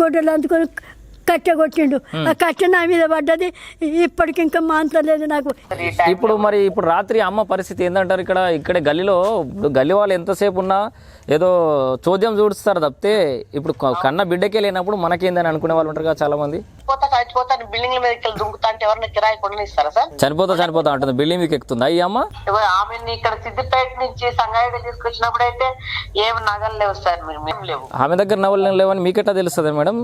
గొడ్డలు అందుకొని కట్టె కొట్టిండు ఆ కట్టె నా మీద పడ్డది. ఇప్పటికి ఇంకా మాంతలేదు నాకు. ఇప్పుడు మరి ఇప్పుడు రాత్రి అమ్మ పరిస్థితి ఏంటంటారు ఇక్కడ? ఇక్కడ గల్లీలో ఇప్పుడు గల్లీ వాళ్ళు ఎంతసేపు ఉన్నా ఏదో చోద్యం చూడుస్తారు తప్పితే ఇప్పుడు కన్న బిడ్డకే లేనప్పుడు మనకేందని అనుకునే వాళ్ళు ఉంటారు కదా చాలా మంది దుంకుతా అంటే ఎవరైనా కిరాయి సార్? చనిపోతా చనిపోతా అంటుంది. బిల్డింగ్ మీకు ఎక్కుతుందా? ఈ అమ్మ? ఆమెని ఇక్కడ సిద్దిపేట నుంచి సంగారెడ్డి తీసుకొచ్చినప్పుడు అయితే ఏం నగలు లేవు సార్ మీరు లేవు. ఆమె దగ్గర నవ్వులు లేవని మీకెట్టా తెలుస్తుంది మేడం?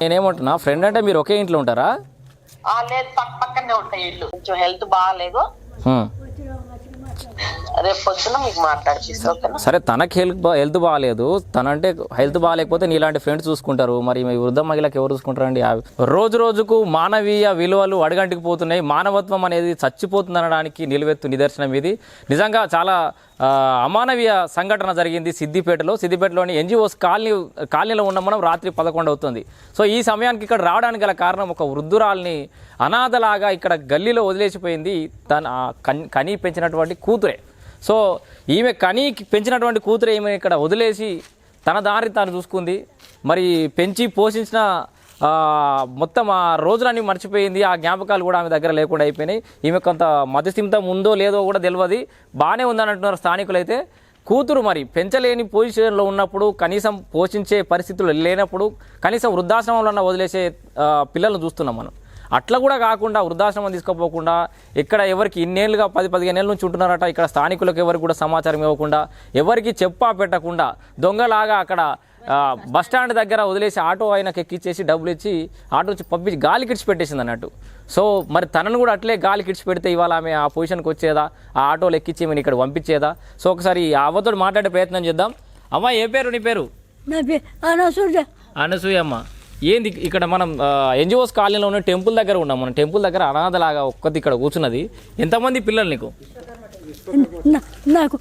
నేనేమంటున్నా ఫ్రెండ్ అంటే మీరు ఒకే ఇంట్లో ఉంటారా? లేదు పక్క పక్కనే ఉంటాయి ఇల్లు. కొంచెం హెల్త్ బాగాలేదు. రేపు పొద్దున మీకు మాట్లాడిపిస్తా ఓకేనా? సరే తనకి హెల్త్ హెల్త్ బాగాలేదు. తనంటే హెల్త్ బాగాలేకపోతే నీలాంటి ఫ్రెండ్స్ చూసుకుంటారు. మరి మీ వృద్ధ మహిళకి ఎవరు చూసుకుంటారండి? రోజు రోజుకు మానవీయ విలువలు అడగంటికి పోతున్నాయి. మానవత్వం అనేది చచ్చిపోతుంది అనడానికి నిలువెత్తు నిదర్శనం ఇది. నిజంగా చాలా అమానవీయ సంఘటన జరిగింది సిద్దిపేటలో. సిద్దిపేటలోని ఎన్జిఓస్ కాలనీ కాలనీలో ఉన్న మనం రాత్రి పదకొండు అవుతుంది. సో ఈ సమయానికి ఇక్కడ రావడానికి గల కారణం ఒక వృద్ధురాల్ని అనాథలాగా ఇక్కడ గల్లీలో వదిలేసిపోయింది. తన కని పెంచినటువంటి కూతురే. సో ఈమె కని పెంచినటువంటి కూతురు ఈమె ఇక్కడ వదిలేసి తన దారి తాను చూసుకుంది. మరి పెంచి పోషించిన మొత్తం ఆ రోజులన్నీ మర్చిపోయింది. ఆ జ్ఞాపకాలు కూడా ఆమె దగ్గర లేకుండా అయిపోయినాయి. ఈమె కొంత మధ్యస్థిమితం ఉందో లేదో కూడా తెలియదు బాగానే ఉందని అంటున్నారు స్థానికులు అయితే కూతురు మరి పెంచలేని పొజిషన్లో ఉన్నప్పుడు కనీసం పోషించే పరిస్థితులు లేనప్పుడు కనీసం వృద్ధాశ్రమంలో వదిలేసే పిల్లలను చూస్తున్నాం మనం. అట్లా కూడా కాకుండా వృద్ధాశ్రమం తీసుకుపోకుండా ఇక్కడ ఎవరికి ఇన్నేళ్ళుగా పది పదిహేను ఏళ్ళ నుంచి ఉంటున్నారట ఇక్కడ స్థానికులకు ఎవరికి కూడా సమాచారం ఇవ్వకుండా ఎవరికి చెప్పా పెట్టకుండా దొంగలాగా అక్కడ బస్ స్టాండ్ దగ్గర వదిలేసి ఆటో ఆయనకి ఎక్కిచ్చేసి డబ్బులు ఇచ్చి ఆటో వచ్చి పంపించి గాలి కిడిచి పెట్టేసింది అన్నట్టు. సో మరి తనను కూడా అట్లే గాలి కిడిచి పెడితే ఇవాళ ఆమె ఆ పొజిషన్కి వచ్చేదా ఆ ఆటోలు ఎక్కించి ఈమెను ఇక్కడ పంపించేదా? సో ఒకసారి ఆ అవ్వతో మాట్లాడే ప్రయత్నం చేద్దాం. అమ్మ ఏ పేరు నీ పేరు? నా పేరు అనసూయ అనసూయమ్మ. ఏంది ఇక్కడ మనం ఎన్జిఓస్ కాలనీలో ఉన్న టెంపుల్ దగ్గర ఉన్నాం మనం. టెంపుల్ దగ్గర అనాథలాగా ఒక్కది ఇక్కడ కూర్చున్నది. ఎంతమంది పిల్లలు నీకు? నాకు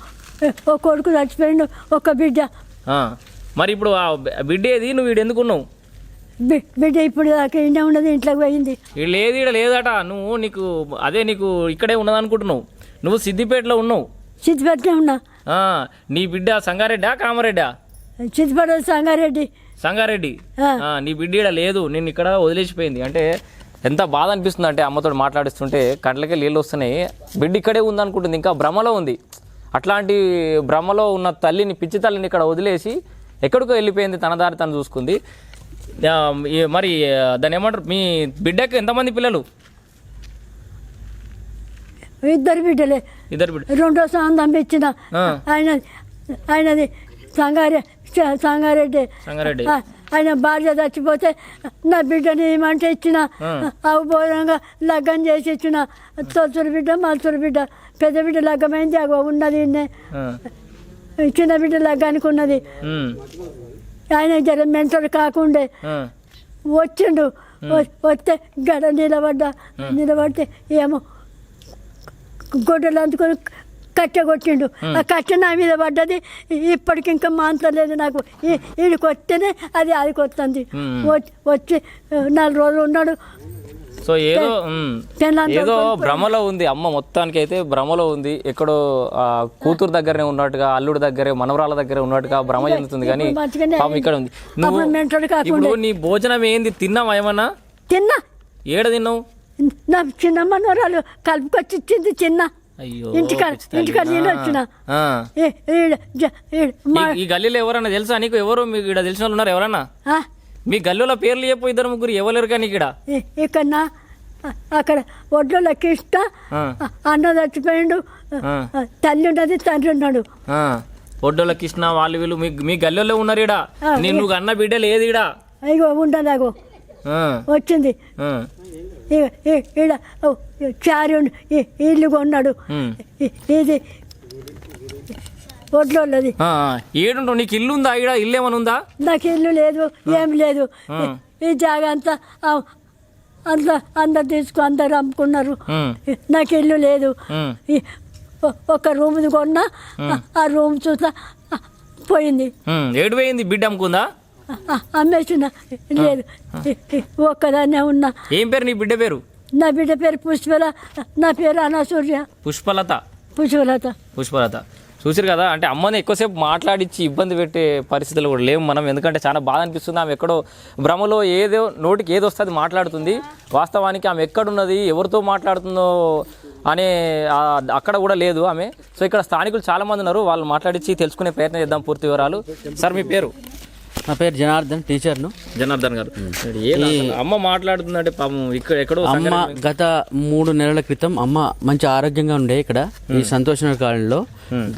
ఒక కొడుకు చచ్చిపోయిండు ఒక బిడ్డ. మరి ఇప్పుడు ఆ బిడ్డ ఏది? నువ్వు వీడు ఎందుకున్నావు బిడ్డ ఇప్పుడు ఇంట్లో ఉండదు ఇంట్లోకి పోయింది. లేదు ఇక్కడ లేదట. నువ్వు నీకు అదే నీకు ఇక్కడే ఉన్నది అనుకుంటున్నావు నువ్వు సిద్దిపేటలో ఉన్నావు. చిత్తిపట్నం ఉన్నా. నీ బిడ్డ సంగారెడ్డా కామారెడ్డా? చిత్తిపట్నం సంగారెడ్డి. సంగారెడ్డి. నీ బిడ్డ లేదు నేను ఇక్కడ వదిలేసిపోయింది. అంటే ఎంత బాధ అనిపిస్తుంది అంటే అమ్మతో మాట్లాడిస్తుంటే కండ్లకే నీళ్ళు వస్తున్నాయి. బిడ్డ ఇక్కడే ఉంది అనుకుంటుంది ఇంకా భ్రమలో ఉంది. అట్లాంటి భ్రమలో ఉన్న తల్లిని పిచ్చి తల్లిని ఇక్కడ వదిలేసి ఎక్కడికో వెళ్ళిపోయింది తన దారి తను చూసుకుంది. మరి ఆ, దాన్ని ఏమంటారు? మీ బిడ్డకి ఎంతమంది పిల్లలు? ఇద్దరు బిడ్డలే. ఇద్దరు బిడ్డ రెండో పంపించిన ఆ. ఆయన ఆయనది సంగారె సంగారెడ్డి. సంగారెడ్డి. ఆయన భార్య చచ్చిపోతే నా బిడ్డని ఏమంటే ఇచ్చిన. అవబోధంగా లగ్గం చేసి ఇచ్చిన. తొలచురు బిడ్డ మలుచురు బిడ్డ. పెద్ద బిడ్డ లగ్గమైంది. అగో ఉన్నది చిన్న బిడ్డ లగ్గానికి ఉన్నది. ఆయన జర మెంటలు కాకుండే. వచ్చిండు. వస్తే గడ నిలబడ్డా. నిలబడితే ఏమో గొడ్డలు అందుకొని కట్టె కొట్టిండు ఆ కట్టె నా మీద పడ్డది. ఇప్పటికి ఇంకా మాంతలేదు నాకు. ఈడికి వస్తేనే అది అది కొత్తంది. వచ్చి నాలుగు రోజులు ఉన్నాడు. సో ఏదో ఏదో భ్రమలో ఉంది. అమ్మ మొత్తానికి అయితే భ్రమలో ఉంది. ఎక్కడో కూతురు దగ్గరే ఉన్నట్టుగా అల్లుడు దగ్గరే మనవరాల దగ్గరే ఉన్నట్టుగా భ్రమ చెందుతుంది. కానీ పాపం ఇక్కడ ఉంది. నువ్వు నీ భోజనం ఏంది? తిన్నావా ఏమన్నా? తిన్నా. ఏడ తిన్నావు? నా చిన్న మనవరాలు కలుపుకొచ్చి ఇచ్చింది చిన్న ఇంటికాడ పిచ్చి తల్లి. ఇంటికాడ నేను వచ్చిన. ఆ. ఈ- గల్లీలో ఎవరన్నా తెలుసా నీకు? ఎవరు మీకు ఇక్కడ తెలిసిన వాళ్ళు ఉన్నారు ఎవరన్నా? మీ గల్లీలో పేర్లు చెప్పు ఇద్దరు ముగ్గురు ఎవరు కానీ ఇక్కడ? ఇక్కడ అక్కడ ఒడ్లో ఆ. అన్న చచ్చిపోయిండు. తల్లి ఉన్నది తండ్రి ఉన్నాడు. ఒడ్డోళ్ళ కృష్ణ వాళ్ళు వీళ్ళు మీ మీ గల్లీలో ఉన్నారు ఇడ నేను నువ్వు అన్న బిడ్డ లేదు ఇడ అయ్యో ఆ. వచ్చింది. ఈడ ఓ, చారి ఇల్లు కొన్నాడు. ఇది ఒడ్లోళ్ళది. ఏడుంటావు నీకు ఇల్లు ఉందా ఈడ? ఇల్లు ఏమైనా ఉందా నాకు ఇల్లు లేదు ఏం లేదు. ఈ- జాగా అంతా అంతా అందరు తీసుకు అందరు అమ్ముకున్నారు. నాకు ఇల్లు లేదు. ఒక రూమ్ కొన్నా ఆ రూమ్ చూసా పోయింది. ఏడు పోయింది బిడ్డ అమ్ముకుందా? అమ్మేసిన లేదు. ఒక్కదాన్నే ఉన్నా. ఏం పేరు నీ బిడ్డ పేరు? నా బిడ్డ పేరు పుష్పల నా పేరు అనసూర్య పుష్పలత. పుష్పలత. పుష్పలత. చూసిరు కదా అంటే అమ్మని ఎక్కువసేపు మాట్లాడించి ఇబ్బంది పెట్టే పరిస్థితులు కూడా లేవు మనం. ఎందుకంటే చాలా బాధ అనిపిస్తుంది. ఆమె ఎక్కడో భ్రమలో ఏదో నోటికి ఏది వస్తుంది మాట్లాడుతుంది. వాస్తవానికి ఆమె ఎక్కడున్నది ఎవరితో మాట్లాడుతుందో అనే అక్కడ కూడా లేదు ఆమె. సో ఇక్కడ స్థానికులు చాలా మంది ఉన్నారు. వాళ్ళు మాట్లాడించి తెలుసుకునే ప్రయత్నం చేద్దాం పూర్తి వివరాలు. సార్ మీ పేరు? నా పేరు జనార్దన్ టీచర్ను. జనార్దన్ గారు. అమ్మ మాట్లాడుతుందంటే పాపం ఇక్కడ ఎక్కడో అమ్మ గత మూడు నెలల క్రితం అమ్మ మంచి ఆరోగ్యంగా ఉండే ఇక్కడ ఈ సంతోషనగర్ కాలనీలో.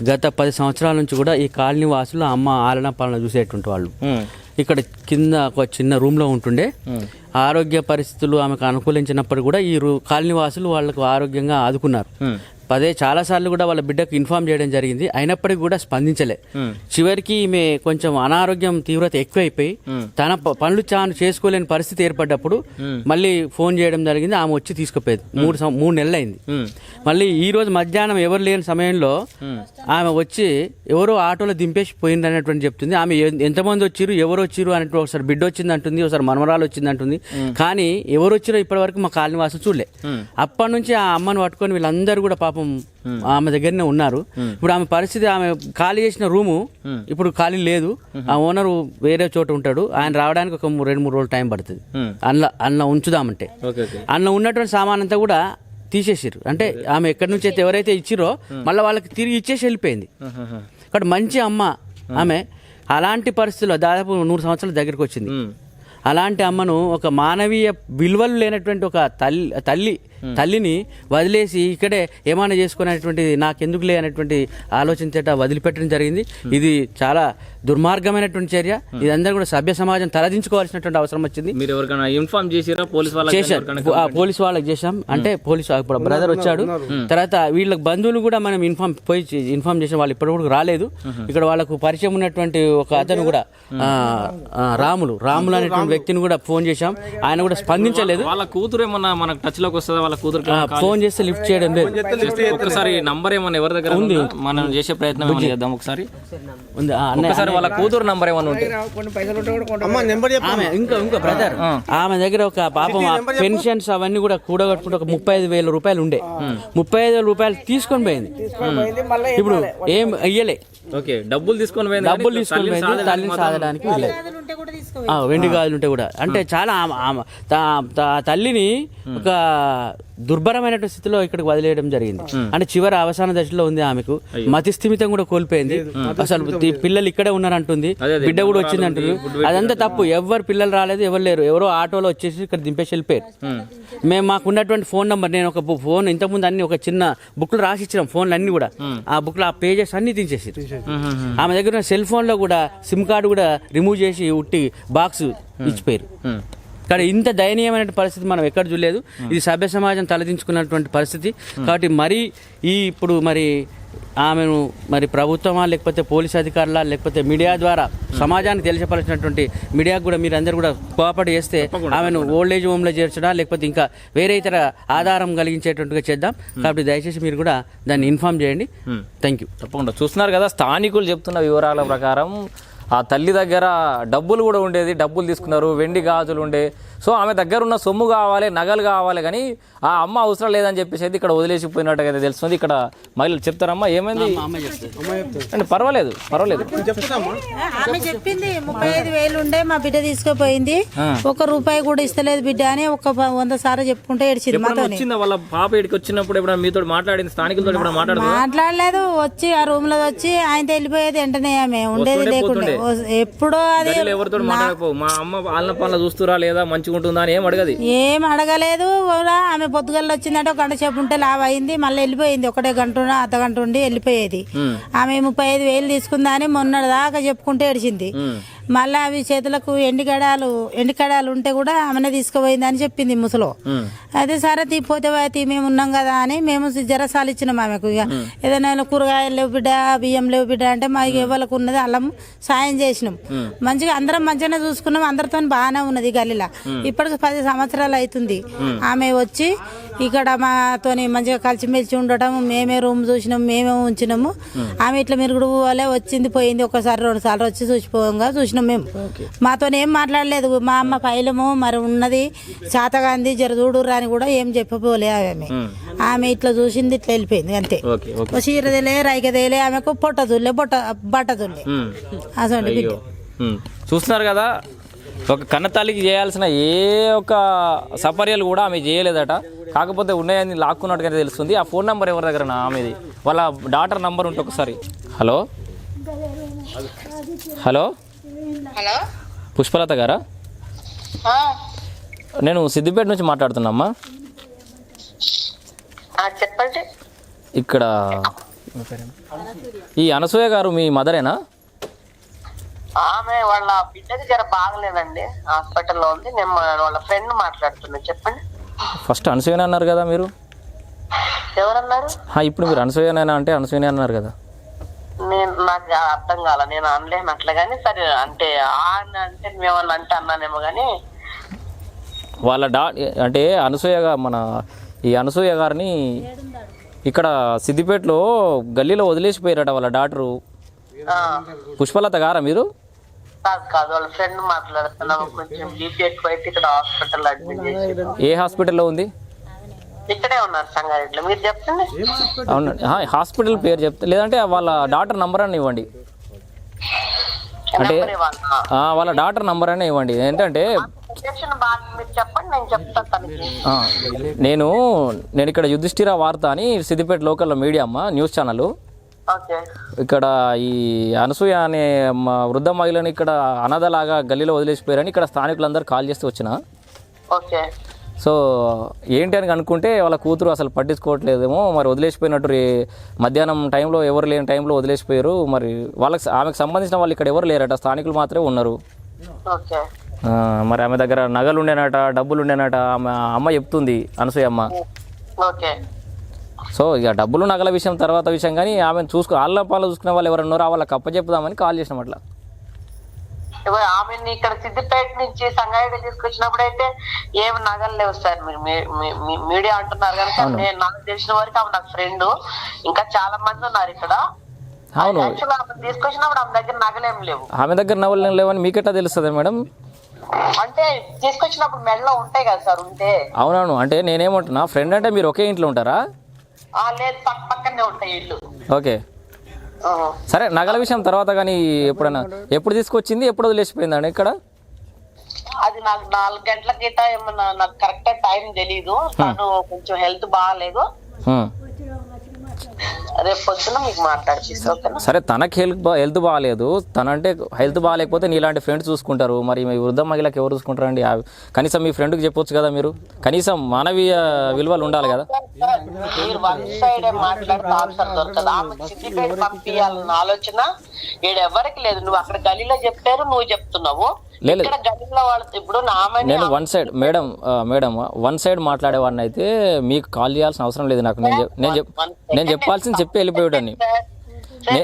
గత పది సంవత్సరాల నుంచి కూడా ఈ కాలనీ వాసులు అమ్మ ఆలన పాలన చూసేటువంటి వాళ్ళు. ఉమ్, ఇక్కడ కింద ఒక చిన్న రూమ్లో ఉంటుండే ఆరోగ్య పరిస్థితులు ఆమెకు అనుకూలించినప్పుడు కూడా ఈ రూ- కాలనీ వాసులు వాళ్ళకు ఆరోగ్యంగా ఆదుకున్నారు. పదే చాలా సార్లు కూడా వాళ్ళ బిడ్డకు ఇన్ఫార్మ్ చేయడం జరిగింది. అయినప్పటికీ కూడా స్పందించలే. చివరికి ఈమె కొంచెం అనారోగ్యం తీవ్రత ఎక్కువైపోయి తన పనులు తాను చేసుకోలేని పరిస్థితి ఏర్పడ్డప్పుడు మళ్ళీ ఫోన్ చేయడం జరిగింది. ఆమె వచ్చి తీసుకుపోయేది. మూడు మూడు నెలలు అయింది మళ్ళీ ఈ రోజు మధ్యాహ్నం ఎవరు లేని సమయంలో ఆమె వచ్చి ఎవరో ఆటోలో దింపేసి పోయింది అనేటువంటి చెప్తుంది. ఆమె ఎంతమంది వచ్చిరు ఎవరు వచ్చిరు అనేటువంటి ఒకసారి బిడ్డ వచ్చింది అంటుంది ఒకసారి మనమరాలు వచ్చింది అంటుంది కానీ ఎవరు వచ్చిరో ఇప్పటి వరకు మా కాలనీ వాసులు చూడలే అప్పటి నుంచి ఆ అమ్మను పట్టుకొని వీళ్ళందరూ కూడా పాపం ఆమె దగ్గరనే ఉన్నారు. ఇప్పుడు ఆమె పరిస్థితి ఆమె ఖాళీ చేసిన రూము ఇప్పుడు ఖాళీ లేదు. ఆ ఓనర్ వేరే చోట ఉంటాడు. ఆయన రావడానికి ఒక రెండు మూడు రోజులు టైం పడుతుంది. అందులో అందులో ఉంచుదామంటే. అందులో ఉన్నటువంటి సామాన్ అంతా కూడా తీసేసారు అంటే ఆమె ఎక్కడి నుంచి అయితే ఎవరైతే ఇచ్చిరో మళ్ళీ వాళ్ళకి తిరిగి ఇచ్చేసి వెళ్ళిపోయింది. ఇక్కడ మంచి అమ్మ ఆమె. అలాంటి పరిస్థితుల్లో దాదాపు నూరు సంవత్సరాల దగ్గరికి వచ్చింది. అలాంటి అమ్మను ఒక మానవీయ విలువలు లేనటువంటి ఒక తల్లి తల్లి తల్లిని వదిలేసి ఇక్కడే ఏమైనా చేసుకునేటువంటి నాకెందుకులే అనేటువంటి ఆలోచించేట వదిలిపెట్టడం జరిగింది. ఇది చాలా దుర్మార్గమైనటువంటి చర్య. ఇదందరూ కూడా సభ్య సమాజం తలదించుకోవాల్సినటువంటి అవసరం వచ్చింది. మీరు ఎవరికైనా ఇన్ఫార్మ్ చేసిరా? పోలీస్ వాళ్ళకి చేశారు. ఎవరికైనా ఆ పోలీస్ వాళ్ళకి చేశాం. అంటే పోలీస్ ఇప్పుడు బ్రదర్ వచ్చాడు. తర్వాత వీళ్ళ బంధువులు కూడా మనం ఇన్ఫార్మ్ పోయి ఇన్ఫార్మ్ చేసాం వాళ్ళు ఇప్పటి రాలేదు. ఇక్కడ వాళ్ళకు పరిచయం ఉన్నటువంటి ఒక అతను కూడా రాములు రాములు అనేటువంటి వ్యక్తిని కూడా ఫోన్ చేశాం. ఆయన కూడా స్పందించలేదు. వాళ్ళ కూతురు ఏమన్నా మనకు టచ్లోకి వస్తుందా? వాళ్ళ కూతురు ఫోన్ చేస్తే లిఫ్ట్ చేయడం లేదు. ఒకసారి నంబర్ ఏమన్నా ఎవరి దగ్గర ఉంది. మనం చేసే ప్రయత్నం ఏమైనా చేద్దాం ఒకసారి. ఉంది. ఒకసారి వాళ్ళ కూతురు నంబర్ ఏమైనా ఉంటే. ఆమె ఇంకో ఇంకో బ్రదర్. ఆమె దగ్గర ఒక పాపం పెన్షన్స్ అవన్నీ కూడా కూడగట్టుకుంటే ఒక ముప్పై ఐదు వేల రూపాయలు ఉండే. ముప్పై ఐదు వేల రూపాయలు తీసుకొని పోయింది. ఇప్పుడు ఏం ఇయ్యలే. ఓకే డబ్బులు తీసుకొని పోయింది డబ్బులు తీసుకొని తల్లిని పోయింది సాధడానికి తల్లిని సాధడానికి వెండి గాజులు ఉంటే కూడా. అంటే చాలా ఆమె- ఆమె తా- తా- తల్లిని ఒక దుర్భరమైనటువంటి స్థితిలో ఇక్కడికి వదిలేయడం జరిగింది. అంటే చివరి అవసాన దశలో ఉంది ఆమెకు. మతి స్థిమితం కూడా కోల్పోయింది. అసలు పిల్లలు ఇక్కడే ఉన్నారంటుంది. బిడ్డ కూడా వచ్చింది అంటుంది. అదంతా తప్పు. ఎవరు పిల్లలు రాలేదు ఎవరు లేరు. ఎవరో ఆటోలో వచ్చేసి ఇక్కడ దింపేసి వెళ్ళిపోయారు. మేము మాకు ఉన్నటువంటి ఫోన్ నంబర్ నేను ఒక ఫోన్ ఇంతకుముందు అన్ని ఒక చిన్న బుక్లు రాసి ఇచ్చినాం ఫోన్లు అన్ని కూడా ఆ బుక్లో ఆ పేజెస్ అన్ని తీసేసి. ఆమె దగ్గర ఉన్న సెల్ ఫోన్లో కూడా సిమ్ కార్డు కూడా రిమూవ్ చేసి ఉట్టి బాక్స్ ఇచ్చిపోయారు. కానీ ఇంత దయనీయమైన పరిస్థితి మనం ఎక్కడ చూడలేదు. ఇది సభ్య సమాజం తలదించుకున్నటువంటి పరిస్థితి. కాబట్టి మరి ఈ ఇప్పుడు మరి ఆమెను మరి ప్రభుత్వమా లేకపోతే పోలీస్ అధికారులా లేకపోతే మీడియా ద్వారా సమాజానికి తెలియపరిచినటువంటి మీడియాకు కూడా మీరు అందరు కూడా కోఆపరేట్ చేస్తే ఆమెను ఓల్డ్ ఏజ్ హోమ్లో చేర్చడా లేకపోతే ఇంకా వేరే ఇతర ఆధారం కలిగించేటట్టుగా చేద్దాం. కాబట్టి దయచేసి మీరు కూడా దాన్ని ఇన్ఫామ్ చేయండి. థ్యాంక్ యూ తప్పకుండా. చూస్తున్నారు కదా స్థానికులు చెప్తున్న వివరాల ప్రకారం ఆ తల్లి దగ్గర డబ్బులు కూడా ఉండేది డబ్బులు తీసుకున్నారు వెండి గాజులు ఉండే. సో ఆమె దగ్గర ఉన్న సొమ్ము కావాలి నగలు కావాలి కానీ ఆ అమ్మ అవసరం లేదని చెప్పేసి అయితే ఇక్కడ వదిలేసిపోయినట్టుగా అయితే తెలుస్తుంది. ఇక్కడ మహిళలు చెప్తారమ్మా ఏమైంది? అంటే పర్వాలేదు పర్వాలేదు. ఆమె చెప్పింది ముప్పై ఐదు వేలు ఉండే మా బిడ్డ తీసుకుపోయింది. ఒక రూపాయి కూడా ఇస్తలేదు బిడ్డ అని ఒక వంద సార్లు చెప్పుకుంటే ఏడ్చింది వచ్చిందా? వాళ్ళ పాప ఇక్కడికి వచ్చినప్పుడు ఎప్పుడైనా మీతో మాట్లాడింది? స్థానికులతో మాట్లాడలేదు వచ్చి ఆ రూమ్లో వచ్చి ఆయనతో వెళ్ళిపోయేది వెంటనే ఆమె. ఉండేది లేకుండే. ఓ- ఎప్పుడో అది ఎవరితో మాట్లాడకపోవు మా అమ్మ పాలన పాలన చూస్తురా లేదా? మంచిగా ఉంటుందా అని ఏం అడగది. ఏం అడగలేదు. కూడా ఆమె పొద్దుగల్ల వచ్చిందంటే ఒక గంట సేపు ఉంటే లావ్ అయింది. మళ్ళీ వెళ్ళిపోయింది. ఒకటే గంట అర్ధ గంట ఉండి వెళ్ళిపోయేది. ఆమె ముప్పై ఐదు వేలు తీసుకుందా అని మొన్న దాకా చెప్పుకుంటే ఏడిచింది. మళ్ళీ అవి చేతులకు ఎండిగడాలు ఎండికడాలు ఉంటే కూడా ఆమెనే తీసుకుపోయింది అని చెప్పింది ముసలో. అదే సరే తీ పోతే పోతే మేము ఉన్నాం కదా అని మేము జరసాలు ఇచ్చినాం ఆమెకు ఇక. ఏదైనా కూరగాయలు లేవు బిడ్డ బియ్యం లేవు బిడ్డ అంటే మాకు ఎవరికి ఉన్నది అల్లం సాయం చేసినాం. మంచిగా అందరం మంచిగానే చూసుకున్నాం అందరితో బాగానే ఉన్నది గల్లీలో. ఇప్పటికి పది సంవత్సరాలు అవుతుంది. ఆమె వచ్చి ఇక్కడ మాతోని మంచిగా కలిసిమెలిసి ఉండటం మేమే రూమ్ చూసినాం మేమే ఉంచినాము. ఆమె ఇట్లా మీరు కూడా పోలే వచ్చింది పోయింది. ఒకసారి రెండు సార్లు వచ్చి చూసిపోగా చూసినాం మేము. మాతో ఏం మాట్లాడలేదు. మా అమ్మ పైలము మరి ఉన్నది. శాతగాంధీ జర చూడుర్రా అని కూడా ఏం చెప్పబోలే ఆమె. ఆమె ఇట్లా చూసింది ఇట్లా వెళ్ళిపోయింది అంతే. చీరదేలే రైకదేలే ఆమెకు పొట్ట తుల్లే బొట్ట బట్ట తుల్లే. అసలు. చూస్తున్నారు కదా ఒక కన్న తల్లికి చేయాల్సిన ఏ ఒక్క సపర్యలు కూడా ఆమె చేయలేదట. కాకపోతే ఉన్నాయని లాక్కున్నట్టుగానే తెలుస్తుంది. ఆ ఫోన్ నెంబర్ ఎవరి దగ్గర ఆమెది? వాళ్ళ డాటర్ నంబర్ ఉంటే ఒకసారి. హలో? హలో? హలో? పుష్పలత గారా? నేను సిద్దిపేట నుంచి మాట్లాడుతున్నామ్మా. చెప్పండి. ఇక్కడ ఈ అనసూయ గారు మీ మదరేనా? ఆమె వాళ్ళ బిడ్డకి జర బాగలేదండి. హాస్పిటల్లో ఉంది. నేను వాళ్ళ ఫ్రెండ్ మాట్లాడుతున్నా. చెప్పండి. ఫస్ట్ అనసూయనే అన్నారు కదా మీరు? ఎవరన్నారు? ఇప్పుడు మీరు అనసూయనేనా అంటే అనసూయనే అన్నారు కదా. నేను నాకు అర్థం కాల నేను అనలేను అట్లా కానీ సరే అంటే ఆ అని అంటే మేమన్నా అంటే అన్నానేమో కానీ వాళ్ళ డా అంటే అనసూయ మన ఈ అనసూయ గారిని ఇక్కడ సిద్దిపేటలో గల్లీలో వదిలేసిపోయారట వాళ్ళ డాక్టరు. పుష్పలత గారా మీరు? కాదు కాదు వాళ్ళ ఫ్రెండ్ మాట్లాడుతున్నాము కొంచెం బీపీ ఇక్కడ హాస్పిటల్ అడ్మిట్ చేసి ఏ హాస్పిటల్లో ఉంది? ఇక్కడే ఉన్నారు సంగారెడ్డిలో. మీరు చెప్పండి అవునండి హా, హాస్పిటల్ పేరు చెప్తే లేదంటే వాళ్ళ డాక్టర్ నంబర్ అని ఇవ్వండి. అంటే- నెంబర్ ఇవ్వాలా? ఆ, వాళ్ళ డాక్టర్ నంబర్ అని ఇవ్వండి. ఏంటంటే నేను నేను నేను ఇక్కడ యుధిష్ఠిర వార్త అని సిద్దిపేట లోకల్లో మీడియా అమ్మ న్యూస్ ఛానల్. ఇక్కడ ఈ అనసూయ అనే మ- వృద్ధ మహిళని ఇక్కడ అనాథలాగా గల్లీలో వదిలేసిపోయారని ఇక్కడ స్థానికులందరూ కాల్ చేస్తే వచ్చిన. ఓకే. సో ఏంటి అని అనుకుంటే వాళ్ళ కూతురు అసలు పట్టించుకోవట్లేదేమో మరి వదిలేసిపోయినట్టు మధ్యాహ్నం టైంలో ఎవరు లేని టైంలో వదిలేసిపోయారు మరి వాళ్ళకి ఆమెకు సంబంధించిన వాళ్ళు ఇక్కడ ఎవరు లేరట? స్థానికులు మాత్రమే ఉన్నారు. మరి ఆమె దగ్గర నగలు ఉండేనట డబ్బులు ఉండేనట ఆమె అమ్మ చెప్తుంది అనసూయ అమ్మ ఓకే. సో ఇక డబ్బులు నగల విషయం తర్వాత విషయం కానీ ఆమెను చూసుకో ఆళ్ళ పాలు చూసుకునే వాళ్ళు ఎవరు ఉన్నారో వాళ్ళకి అప్పచెప్పుదామని కాల్ చేసినాం అట్లా. ఆమెని ఇక్కడ సిద్దిపేట నుంచి సంగారెడ్డి తీసుకొచ్చినప్పుడు అయితే ఏం నగలు లేవు సార్. మీరు మీడియా అంటున్నారు కనుక నేను నాకు తెలిసిన వరకు ఆమె నాకు ఫ్రెండ్. ఇంకా చాలా మంది ఉన్నారు ఇక్కడ. అవును. తీసుకొచ్చినప్పుడు ఆమె దగ్గర నగలేం లేవు. ఆమె దగ్గర నవ్వులు లేవని మీకెట్టా తెలుస్తుంది మేడం? అంటే తీసుకొచ్చినప్పుడు మెడలో ఉంటాయి కదా సార్ ఉంటే. అవునవును. అంటే నేనేమంటున్నా ఫ్రెండ్ అంటే మీరు ఒకే ఇంట్లో ఉంటారా? లేదు పక్క పక్కనే ఉంటాయి ఇల్లు. ఓకే. సరే నగల విషయం తర్వాత కానీ ఎప్పుడైనా ఎప్పుడు తీసుకొచ్చింది ఎప్పుడు వదిలేసిపోయిందండి ఇక్కడ? అది నాకు నాలుగు గంటల గిట్ట ఏమన్నా నాకు కరెక్ట్ టైం తెలీదు తను కొంచెం హెల్త్ బాగాలేదు. రేపు పొద్దున మీకు మాట్లాడిపిస్తా ఓకేనా? సరే తనకి హెల్త్ బా హెల్త్ బాగాలేదు. తనంటే హెల్త్ బాగాలేకపోతే నీలాంటి ఫ్రెండ్స్ చూసుకుంటారు. మరి మీ వృద్ధ మహిళకి ఎవరు చూసుకుంటారండి? కనీసం మీ ఫ్రెండ్కి చెప్పొచ్చు కదా మీరు? కనీసం మానవీయ విలువలు ఉండాలి కదా? మీరు వన్ సైడ్ మాట్లాడితే ఆన్సర్ దొరకదు. ఆమె పంపించాలన్న ఆలోచన ఎవరికి లేదు. నువ్వు అక్కడ గలీలో చెప్పారు నువ్వు చెప్తున్నావు. లేదు. నేను one side madam madam one side మాట్లాడేవాడిని అయితే మీకు కాల్ చేయాల్సిన అవసరం లేదు నాకు. నేను నేను నేను చెప్పాల్సింది చెప్పి వెళ్ళిపోయాడని.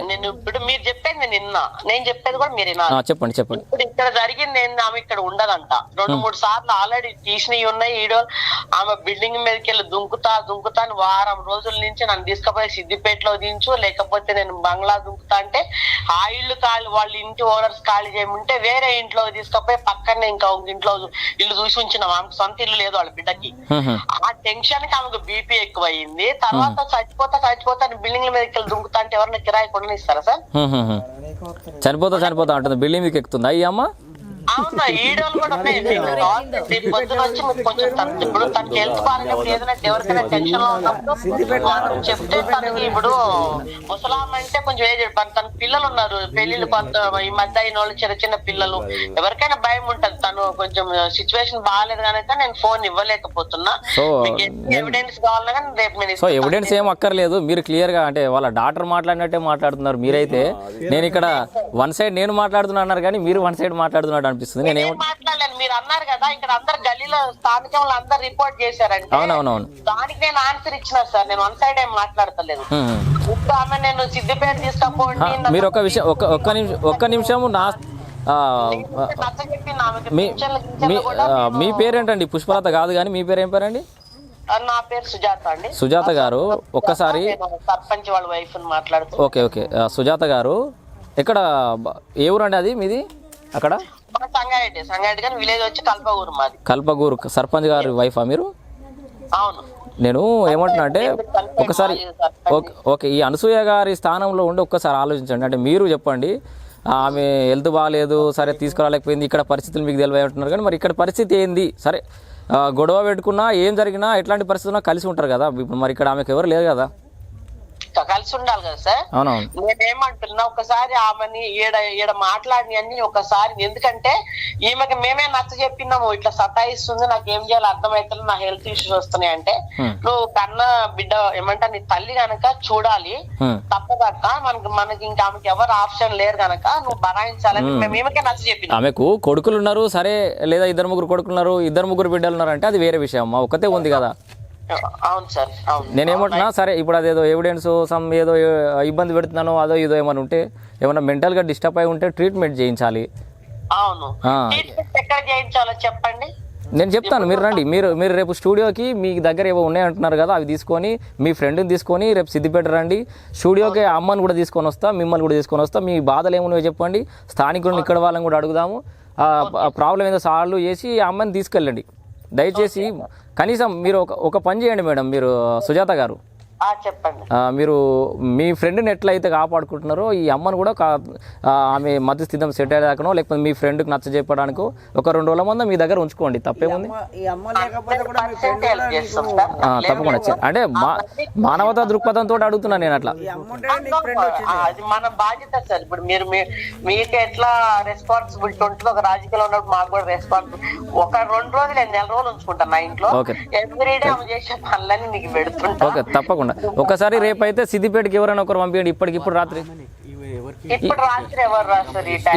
నేను ఇప్పుడు మీరు చెప్పేది నేను విన్నా. నేను చెప్పేది కూడా మీరు వినాలి. ఆ, చెప్పండి చెప్పండి. ఇప్పుడు ఇక్కడ జరిగింది ఏంది? ఆమె ఇక్కడ ఉండదంట. రెండు మూడు సార్లు ఆల్రెడీ తీసినవి ఉన్నాయి. ఈడో ఆమె బిల్డింగ్ మీదకి వెళ్ళి దుంకుతా దుంకుతా అని వారం రోజుల నుంచి నన్ను తీసుకుపోయి సిద్దిపేటలో దించు లేకపోతే నేను బంగ్లా దుంకుతా అంటే ఆ ఇల్లు ఖాళీ వాళ్ళ ఇంటి ఓనర్స్ ఖాళీ చేయమంటే వేరే ఇంట్లో తీసుకుపోయి పక్కనే ఇంకా ఒక ఇంట్లో ఇల్లు చూసి ఉంచినాం. ఆమెకు సొంత ఇల్లు లేదు వాళ్ళ బిడ్డకి. ఆ టెన్షన్కి ఆమెకు బీపీ ఎక్కువయింది తర్వాత చచ్చిపోతా చచ్చిపోతా బిల్డింగ్ మీదకి వెళ్ళి దుంకుతా అంటే ఎవరైనా కిరాయి ఇస్తారా సార్? చనిపోతా చనిపోతా అంటుంది. బిల్డింగ్ మీకు ఎక్కుతుందా? అవునా ఈడోలు కూడా ఉన్నాయి మీకు కావాలి. రేపు పొద్దున వచ్చి మీకు కొంచెం తన- ఇప్పుడు తనకి హెల్త్ బాగాలేనప్పుడు ఏదైనా ఎవరికైనా టెన్షన్లో ఉన్నప్పుడు వాళ్ళు చెప్తే తనకి ఇప్పుడు ముసలాం అంటే కొంచెం ఏజ్ తన పిల్లలు ఉన్నారు పెళ్ళిళ్ళు కొంత ఈ మధ్య అయిన వాళ్ళు చిన్న చిన్న పిల్లలు. ఎవరికైనా భయం ఉంటది. తను కొంచెం సిచ్యువేషన్ బాగాలేదు కనుక నేను ఫోన్ ఇవ్వలేకపోతున్నా. సో మీకు ఎవిడెన్స్ కావాలన్నా కానీ రేపు నేను సో ఇస్తాను. ఎవిడెన్స్ ఏం అక్కర్లేదు. మీరు క్లియర్గా అంటే వాళ్ళ డాక్టర్ మాట్లాడినట్టే మాట్లాడుతున్నారు. మీరైతే నేను ఇక్కడ వన్ సైడ్ నేను మాట్లాడుతున్నా అన్నారు కానీ మీరు వన్ సైడ్ మాట్లాడుతున్నాడు అనిపిస్తుంది. నేను నేనేం మాట్లాడలేను మీరు అన్నారు కదా ఇక్కడ అందరు గల్లీలో స్థానికంలో అందరు రిపోర్ట్ చేశారంటే అవునవునవును. దానికి నేను ఆన్సర్ ఇచ్చిన సార్. నేను వన్ సైడ్ ఏం మాట్లాడతలేదు. ఇప్పుడు ఆమె నేను సిద్దిపేట తీసుకపోండి ఆ, మీరు ఒక విషయం ఒక్క ఒక్క నిమిషం ఒక్క నిమిషం నా ఆ, ఆమెకి మీ పింఛన్లు మీ గింఛన్లు కూడా ఆ, మీ పేరేంటండి? పుష్పలత కాదు కానీ మీ పేరు ఏం పేరండి? ఆ, నా పేరు సుజాత అండి. సుజాత గారు ఒక్కసారి నేను సర్పంచ్ వాళ్ళ వైఫ్ మాట్లాడుతూ ఓకే ఓకే. ఆ, సుజాత గారు ఎక్కడ బ- ఏ ఊరండి అది మీది? అక్కడ? మన సంగారెడ్డి సంగారెడ్డి కానీ విలేజ్ వచ్చి కల్పగూరు మాది. కల్పగూరు సర్పంచ్ గారి వైఫా మీరు? అవును. నేను ఏమంటున్నా అంటే ఒకసారి ఓకే ఓకే ఈ అనసూయ గారి స్థానంలో ఉండి ఒక్కసారి ఆలోచించండి. అంటే మీరు చెప్పండి ఆమె హెల్త్ బాగాలేదు సరే తీసుకురాలేకపోయింది ఇక్కడ పరిస్థితులు మీకు తెలివై ఉంటున్నారు కానీ మరి ఇక్కడ పరిస్థితి ఏంది? సరే గొడవ పెట్టుకున్నా ఏం జరిగినా ఎట్లాంటి పరిస్థితి ఉన్నా కలిసి ఉంటారు కదా. ఇప్పుడు మరి ఇక్కడ ఆమెకు ఎవరు లేరు కదా. కలిసి ఉండాలి కదా సార్? నేనేమంటున్నా ఒకసారి ఆమెని ఈడ ఈడ మాట్లాడి అన్ని ఒకసారి ఎందుకంటే ఈమెకి మేమే నచ్చ చెప్పినాము ఇట్లా సతాయిస్తుంది నాకు ఏం చేయాలో అర్థమవుతుంది నా హెల్త్ ఇష్యూస్ వస్తున్నాయి అంటే. నువ్వు కన్న బిడ్డ ఏమంటా నీ తల్లి గనక చూడాలి. తప్పదక్క మనకి మనకి ఇంకా ఆమెకి ఎవరు ఆప్షన్ లేరు గనక నువ్వు బరాయించాలని మేము ఈమెకే నచ్చ చెప్పినాం. ఆమెకు కొడుకులు ఉన్నారు సరే లేదా ఇద్దరు ముగ్గురు కొడుకులు ఉన్నారు ఇద్దరు ముగ్గురు బిడ్డలు ఉన్నారు అంటే అది వేరే విషయం ఒకతే ఉంది కదా. అవును సార్ అవును. నేనేమంటున్నా సరే ఇప్పుడు అదేదో ఎవిడెన్స్ సమ్ ఏదో ఇబ్బంది పెడుతున్నానో అదో ఇదో ఏమైనా ఉంటే ఏమైనా మెంటల్గా డిస్టర్బ్ అయి ఉంటే ట్రీట్మెంట్ చేయించాలి. అవును. ఆ. ట్రీట్మెంట్ ఎక్కడ చేయించాలో చెప్పండి. నేను చెప్తాను మీరు రండి. మీరు మీరు రేపు స్టూడియోకి మీ దగ్గర ఏవో ఉన్నాయంటున్నారు కదా అవి తీసుకొని మీ ఫ్రెండ్ని తీసుకొని రేపు సిద్దిపేట రండి. స్టూడియోకి అమ్మని కూడా తీసుకొని వస్తా మిమ్మల్ని కూడా తీసుకొని వస్తా. మీ బాధలు ఏమున్నాయో చెప్పండి. స్థానికులను ఇక్కడ వాళ్ళని కూడా అడుగుదాము. ఆ ప్రాబ్లం ఏదో సాల్వ్ చేసి ఆ అమ్మని తీసుకెళ్ళండి. దయచేసి కనీసం మీరు ఒక ఒక పని చేయండి మేడం మీరు సుజాత గారు. చెప్పండి. ఆ, మీరు మీ ఫ్రెండ్ని ఎట్లయితే కాపాడుకుంటున్నారో ఈ అమ్మను కూడా ఆమె మధ్యస్థితం సెట్ అయ్యేదాకనో లేకపోతే మీ ఫ్రెండ్కి నచ్చ చెప్పడానికో ఒక రెండు రోజుల ముందు మీ దగ్గర ఉంచుకోండి తప్పేముంది? ఈ అమ్మ లేకపోతే కూడా మీ పర్సెంట్ హెల్ప్ చేస్తాం సార్ ఆ, తప్పకుండా అంటే మా మానవతా దృక్పథంతో అడుగుతున్నాను నేను అట్లా. అది మన బాధ్యత సార్. ఇప్పుడు మీరు మీ- మీకు ఎట్లా రెస్పాన్సిబిలిటీ ఉంటుందో ఒక రాజకీయాల్లో ఉన్నప్పుడు మాకు కూడా రెస్పాన్సిబిలిటీ ఒక రెండు రోజులు నేను నెల రోజులు ఉంచుకుంటాను నా ఇంట్లో. ఓకే. ఎవ్రీడే ఆమె చేసే పనులన్నీ నీకు పెడుతుంటా. ఓకే తప్పకుండా. ఒకసారి రేపైతే సిద్దిపేటకి ఎవరైనా ఒకరు పంపించండి. ఇప్పటికిప్పుడు రాత్రి.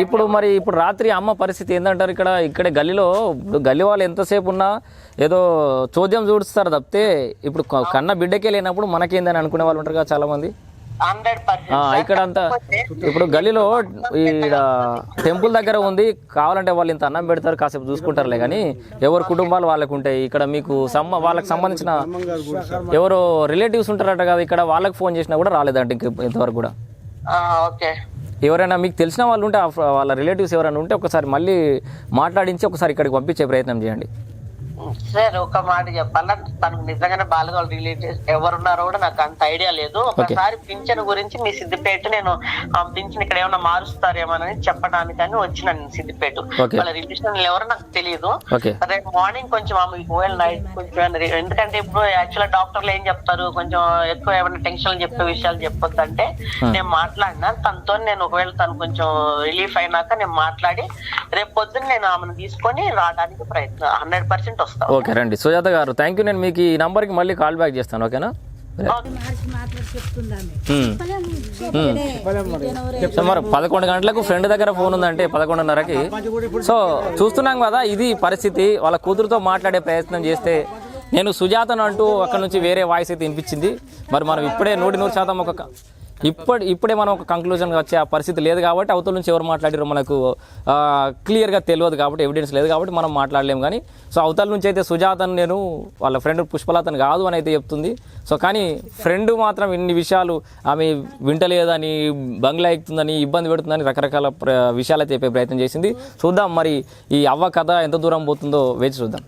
ఇప్పుడు మరి ఇప్పుడు రాత్రి అమ్మ పరిస్థితి ఏంటంటారు ఇక్కడ? ఇక్కడ గల్లీలో గల్లీ వాళ్ళు ఎంతసేపు ఉన్నా ఏదో చోద్యం చూడుస్తారు తప్పితే ఇప్పుడు కన్న బిడ్డకే లేనప్పుడు మనకేందని అనుకునే వాళ్ళు ఉంటారు కదా చాలా మంది హండ్రెడ్ ఆ, ఇక్కడ అంతా ఇప్పుడు గల్లీలో ఈడ టెంపుల్ దగ్గర ఉంది కావాలంటే వాళ్ళు ఇంత అన్నం పెడతారు కాసేపు చూసుకుంటారులే కానీ ఎవరి కుటుంబాలు వాళ్ళకు ఉంటాయి. ఇక్కడ మీకు సమ్మ వాళ్ళకి సంబంధించిన ఎవరో రిలేటివ్స్ ఉంటారట కదా ఇక్కడ వాళ్ళకి ఫోన్ చేసినా కూడా రాలేదంట ఇంతవరకు కూడా. ఓకే. ఎవరైనా మీకు తెలిసిన వాళ్ళు ఉంటే వాళ్ళ రిలేటివ్స్ ఎవరైనా ఉంటే ఒకసారి మళ్ళీ మాట్లాడించి ఒకసారి ఇక్కడికి పంపించే ప్రయత్నం చేయండి. సార్ ఒక మాట చెప్పాలా? తనకు నిజంగానే బాలగోళ్ళ రిలేటివ్స్ ఎవరున్నారో కూడా నాకు అంత ఐడియా లేదు. ఒకసారి పింఛన్ గురించి మీ సిద్దిపేట నేను పింఛన్ ఇక్కడ ఏమైనా మారుస్తారేమోనని చెప్పడానికని వచ్చిన నేను సిద్దిపేట. వాళ్ళ రిలేషన్ ఎవరో నాకు తెలియదు రేపు మార్నింగ్ కొంచెం ఆమె ఒకవేళ నైట్ కొంచెం ఎందుకంటే ఇప్పుడు యాక్చువల్ డాక్టర్లు ఏం చెప్తారు? కొంచెం ఎక్కువ ఏమైనా టెన్షన్ చెప్పే విషయాలు చెప్పొద్దు అంటే నేను మాట్లాడినా తనతో నేను ఒకవేళ తను కొంచెం రిలీఫ్ అయినాక నేను మాట్లాడి రేపు పొద్దున్న నేను ఆమెను తీసుకొని రావడానికి ప్రయత్నం హండ్రెడ్ పర్సెంట్ వస్తాను ఓకే రండి. సుజాత గారు థ్యాంక్ యూ నేను మీకు ఈ నంబర్కి మళ్ళీ కాల్ బ్యాక్ చేస్తాను ఓకేనా? మరి. పదకొండు గంటలకు ఫ్రెండ్ దగ్గర ఫోన్ ఉందంటే పదకొండున్నరకి. సో చూస్తున్నాం కదా ఇది పరిస్థితి. వాళ్ళ కూతురుతో మాట్లాడే ప్రయత్నం చేస్తే నేను సుజాతను అంటూ అక్కడ నుంచి వేరే వాయిస్ అయితే వినిపించింది. మరి మనం ఇప్పుడే నూటి నూరు శాతం ఒక ఇప్పటి ఇప్పుడే మనం ఒక కంక్లూజన్గా వచ్చే ఆ పరిస్థితి లేదు కాబట్టి అవతల నుంచి ఎవరు మాట్లాడారో మనకు క్లియర్గా తెలియదు కాబట్టి ఎవిడెన్స్ లేదు కాబట్టి మనం మాట్లాడలేము కానీ సో అవతల నుంచి అయితే సుజాతను నేను వాళ్ళ ఫ్రెండ్ పుష్పలతను కాదు అని అయితే చెప్తుంది. సో కానీ ఫ్రెండ్ మాత్రం ఇన్ని విషయాలు ఆమె వింటలేదని బంగ్లా ఎక్కుతుందని ఇబ్బంది పెడుతుందని రకరకాల ప్ర- విషయాలు చెప్పే ప్రయత్నం చేసింది. చూద్దాం మరి ఈ అవ్వ కథ ఎంత దూరం పోతుందో వేచి చూద్దాం.